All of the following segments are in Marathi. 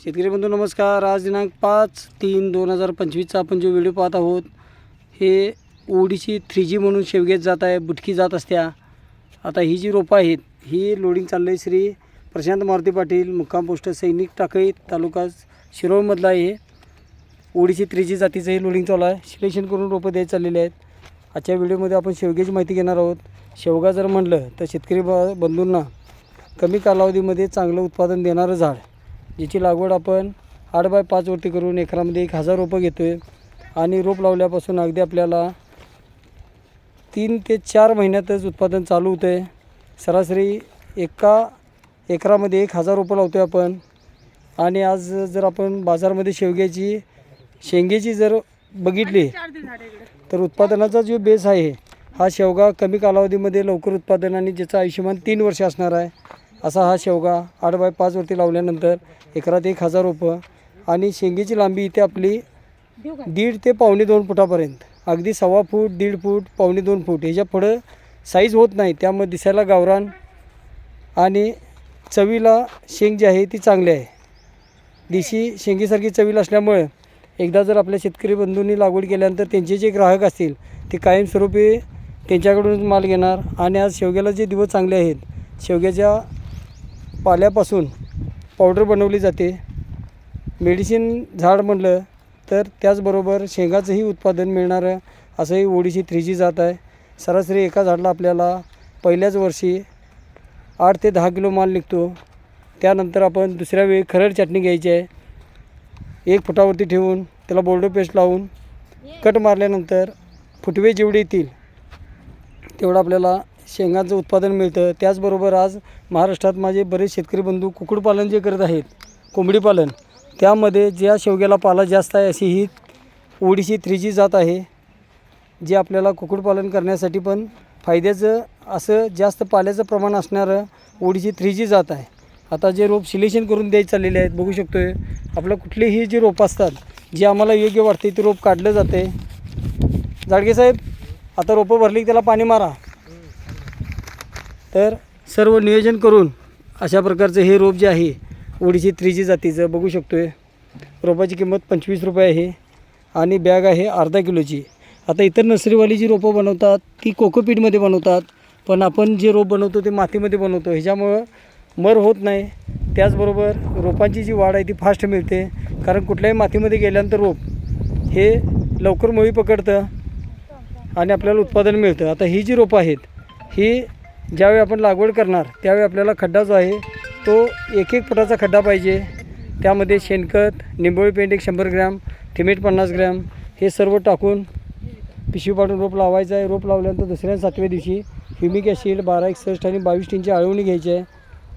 शेतकरी बंधू नमस्कार. आज दिनांक पाच तीन दोन हजार पंचवीसचा आपण जो व्हिडिओ पाहत आहोत हे ओडीची थ्री जी म्हणून शेवगेत जात आहे बुटकी जात असत्या. आता ही जी रोपं आहेत ही लोडिंग चाललं आहे श्री प्रशांत मारुती पाटील मुक्काम पोस्ट सैनिक टाकळी तालुका शिरोळमधला आहे. ओडीची थ्री जी जातीचं हे लोडिंग चालू आहे. सिलेक्शन करून रोपं द्यायला चाललेले आहेत. आजच्या व्हिडिओमध्ये आपण शेवग्याची माहिती घेणार आहोत. शेवगा जर म्हणलं तर शेतकरी ब बंधूंना कमी कालावधीमध्ये चांगलं उत्पादन देणारं झाड. ज्याची लागवड आपण आठ बाय पाचवरती करून एकरामध्ये एक हजार रोपं घेतो आहे आणि रोप लावल्यापासून अगदी आपल्याला तीन ते चार महिन्यातच उत्पादन चालू होतं आहे सरासरी एका एकरामध्ये एक हजार रोपं लावतो आहे आपण. आणि आज जर आपण बाजारमध्ये शेवग्याची शेंगेची जर बघितली तर उत्पादनाचा जो बेस आहे हा शेवगा कमी कालावधीमध्ये लवकर उत्पादन आणि ज्याचं आयुष्यमान तीन वर्ष असणार आहे. असा हा शेवगा आठ बाय पाचवरती लावल्यानंतर एकरात एक हजार रुपये आणि शेंगेची लांबी इथे आपली दीड ते पावणे दोन फुटापर्यंत. अगदी सव्वा फूट दीड फूट पावणे दोन फूट. ह्याच्या पुढं साईज होत नाही. त्यामुळे दिसायला गावरान आणि चवीला शेंग जी आहे ती चांगली आहे. देशी शेंगीसारखी चवीला असल्यामुळे एकदा जर आपल्या शेतकरी बंधूंनी लागवड केल्यानंतर त्यांचे जे ग्राहक असतील ते कायमस्वरूपी त्यांच्याकडून माल घेणार आणि आज शेवग्याला जे दिवस चांगले आहेत शेवग्याच्या पाल्यापासून पावडर बनवली जाते. मेडिसिन झाड म्हणलं तर त्याचबरोबर शेंगाचंही उत्पादन मिळणारं असंही ओडिशी थ्री जी जात आहे. सरासरी एका झाडाला आपल्याला पहिल्याच वर्षी आठ ते दहा किलो माल निघतो. त्यानंतर आपण दुसऱ्या वेळी खरड चटणी घ्यायची आहे. एक फुटावरती ठेवून त्याला बोर्डो पेस्ट लावून कट मारल्यानंतर फुटवे जेवढे येतील तेवढं आपल्याला शेंगांचं उत्पादन मिळतं. त्याचबरोबर आज महाराष्ट्रात माझे बरेच शेतकरी बंधू कुक्कुटपालन जे करत आहेत कोंबडीपालन त्यामध्ये ज्या शेवग्याला पाला जास्त आहे अशी ही ओडीशी थ्री जी जात आहे जे आपल्याला कुक्कुटपालन करण्यासाठी पण फायद्याचं असं जास्त पाल्याचं प्रमाण असणारं ओडीची थ्री जी जात आहे. आता जे रोप सिलेक्शन करून द्यायचे चाललेले आहेत बघू शकतो आहे आपलं कुठलेही जे रोप असतात जे आम्हाला योग्य वाटते ते रोप काढलं जाते. जाडगे साहेब आता रोपं भरली की त्याला पाणी मारा. तर सर्व नियोजन करून अशा प्रकारचं हे रोप जे आहे ओडीसी थ्री जी जातीचं बघू शकतो आहे रोपाची किंमत पंचवीस रुपये आहे आणि बॅग आहे अर्धा किलोची. आता इतर नर्सरीवाली जी रोपं बनवतात ती कोकोपीटमध्ये बनवतात पण आपण जे रोप बनवतो ते मातीमध्ये बनवतो. ह्याच्यामुळं मर होत नाही. त्याचबरोबर रोपांची जी वाढ आहे ती फास्ट मिळते. कारण कुठल्याही मातीमध्ये गेल्यानंतर रोप हे लवकर मुळी पकडतं आणि आपल्याला उत्पादन मिळतं. आता ही जी रोपं आहेत ही ज्यावेळी आपण लागवड करणार त्यावेळी आपल्याला खड्डा जो आहे तो एक एक फुटाचा खड्डा पाहिजे. त्यामध्ये शेणखत निंबोळी पेंट एक शंभर ग्रॅम थिमेट पन्नास ग्रॅम हे सर्व टाकून पिशवी पाठून रोप लावायचं आहे. रोप लावल्यानंतर दुसऱ्या सातव्या दिवशी ह्युमिक ॲसिड बारा एकसष्ट आणि बावीस टीनची आळवणी घ्यायची आहे.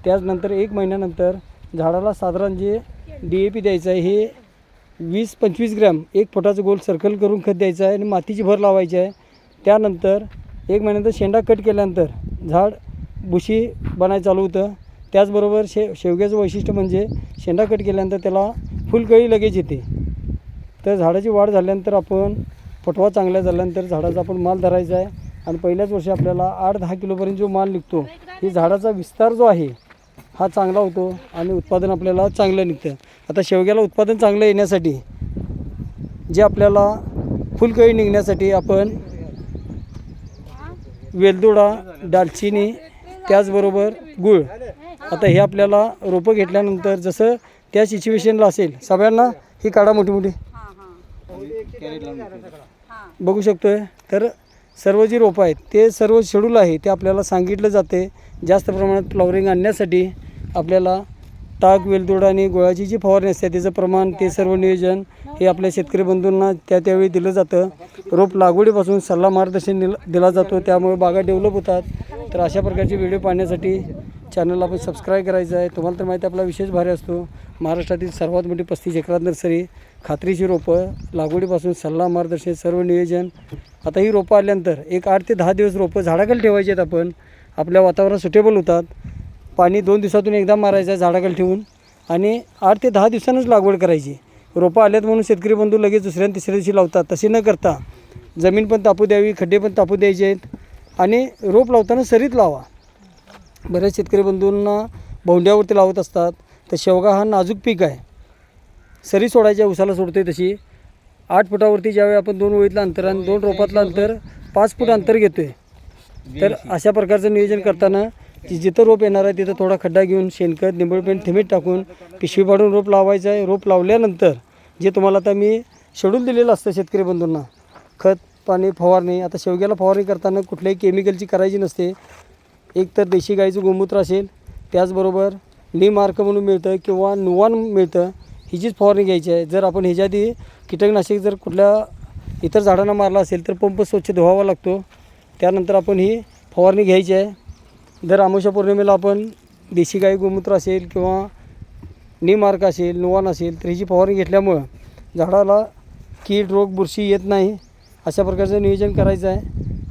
त्याचनंतर एक महिन्यानंतर झाडाला साधारण जे डी ए पी द्यायचं आहे हे वीस पंचवीस ग्रॅम एक फुटाचं गोल सर्कल करून खत द्यायचं आहे आणि मातीची भर लावायची आहे. त्यानंतर एक महिन्यानंतर शेंडा कट केल्यानंतर झाड बुशी बनायला चालू होतं. त्याचबरोबर शे शेवग्याचं वैशिष्ट्य म्हणजे शेंडा कट केल्यानंतर त्याला फुलकळी लगेच येते. तर झाडाची वाढ झाल्यानंतर आपण पटवा चांगला झाल्यानंतर झाडाचा आपण माल धरायचा आहे. आणि पहिल्याच वर्षी आपल्याला आठ दहा किलोपर्यंत जो माल निघतो ही झाडाचा विस्तार जो आहे हा चांगला होतो आणि उत्पादन आपल्याला चांगलं निघतं. आता शेवग्याला उत्पादन चांगलं येण्यासाठी जे आपल्याला फुलकळी निघण्यासाठी आपण वेलदोडा दालचिनी त्याचबरोबर गुळ. आता हे आपल्याला रोपं घेतल्यानंतर जसं त्या सिच्युएशनला असेल सगळ्यांना ही काढा मोठी मोठी बघू शकतो आहे तर सर्व जी रोपं आहेत ते सर्व शेड्यूल आहे ते आपल्याला सांगितलं जाते. जास्त प्रमाणात फ्लॉवरिंग आणण्यासाठी आपल्याला ताक वेलदोड आणि गुळाची जी फवारणी असते त्याचं प्रमाण ते सर्व नियोजन हे आपल्या शेतकरी बंधूंना त्या त्यावेळी दिलं जातं. रोप लागवडीपासून सल्ला मार्गदर्शन दिला दिला जातो. त्यामुळे बागा डेव्हलप होतात. तर अशा प्रकारचे व्हिडिओ पाहण्यासाठी चॅनलला आपण सबस्क्राईब करायचं आहे. तुम्हाला तर माहिती आपला विशेष भारी असतो. महाराष्ट्रातील सर्वात मोठी पस्तीस एकरात नर्सरी खात्रीची रोपं लागवडीपासून सल्ला मार्गदर्शन सर्व नियोजन. आता ही रोपं आल्यानंतर एक आठ ते दहा दिवस रोपं झाडाखाली ठेवायची आहेत आपण. आपल्या वातावरणात सुटेबल होतात. पाणी दोन दिवसातून एकदा मारायचं झाडाखाली ठेवून. आणि आठ ते दहा दिवसांनाच लागवड करायची. रोपं आल्यात म्हणून शेतकरी बंधू लगेच दुसऱ्या तिसऱ्या दिवशी लावतात. तशी न करता जमीन पण तापू द्यावी खड्डे पण तापू द्यायचे आहेत. आणि रोप लावताना सरीत लावा. बऱ्याच शेतकरी बंधूंना भोंड्यावरती लावत असतात. तर शेवगा हा नाजूक पीक आहे. सरी सोडायच्या उसाला सोडते तशी. आठ फुटावरती ज्यावेळी आपण दोन ओळीतलं अंतर आणि दोन रोपातलं अंतर पाच फूट अंतर घेतो आहे तर अशा प्रकारचं नियोजन करताना जिथं रोप येणार आहे तिथं थोडा खड्डा घेऊन शेणखत निंबळपेंट थिमीट टाकून पिशवी पाडून रोप लावायचं आहे. रोप लावल्यानंतर जे तुम्हाला आता मी शेड्यूल दिलेलं असतं शेतकरी बंधूंना खत पाणी फवारणी आता शेवग्याला फवारणी करताना कुठल्याही केमिकलची करायची नसते. एक तर देशी गाईचं गोमूत्र असेल त्याचबरोबर नी मार्क म्हणून मिळतं किंवा नुवान मिळतं हिचीच फवारणी घ्यायची आहे. जर आपण ह्याच्या आधी कीटकनाशक जर कुठल्या इतर झाडांना मारला असेल तर पंप स्वच्छ धुवावा लागतो. त्यानंतर आपण ही फवारणी घ्यायची आहे. दर आमुषा पौर्णिमेला आपण देशी गाई गोमूत्र असेल किंवा निमार्क असेल नुवान असेल तर फवारणी घेतल्यामुळं झाडाला कीड रोग बुरशी येत नाही. अशा प्रकारचं नियोजन करायचं आहे.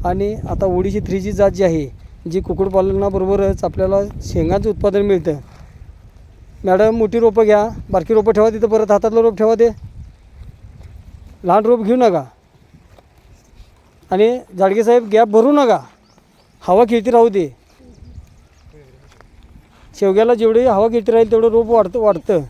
आणि आता ओडीची थ्री जी जात जी आहे जी कुक्कुटपालनाबरोबरच आपल्याला शेंगाचं उत्पादन मिळतं. मॅडम मोठी रोपं घ्या. बारकी रोपं ठेवा तिथं परत हातातलं रोप ठेवा ते. लहान रोप घेऊ नका. आणि जाडगेसाहेब गॅप भरू नका. हवा खेळती राहू दे. शेवग्याला जेवढी हवा घेत राहील तेवढं रोप वाढतं वाढतं.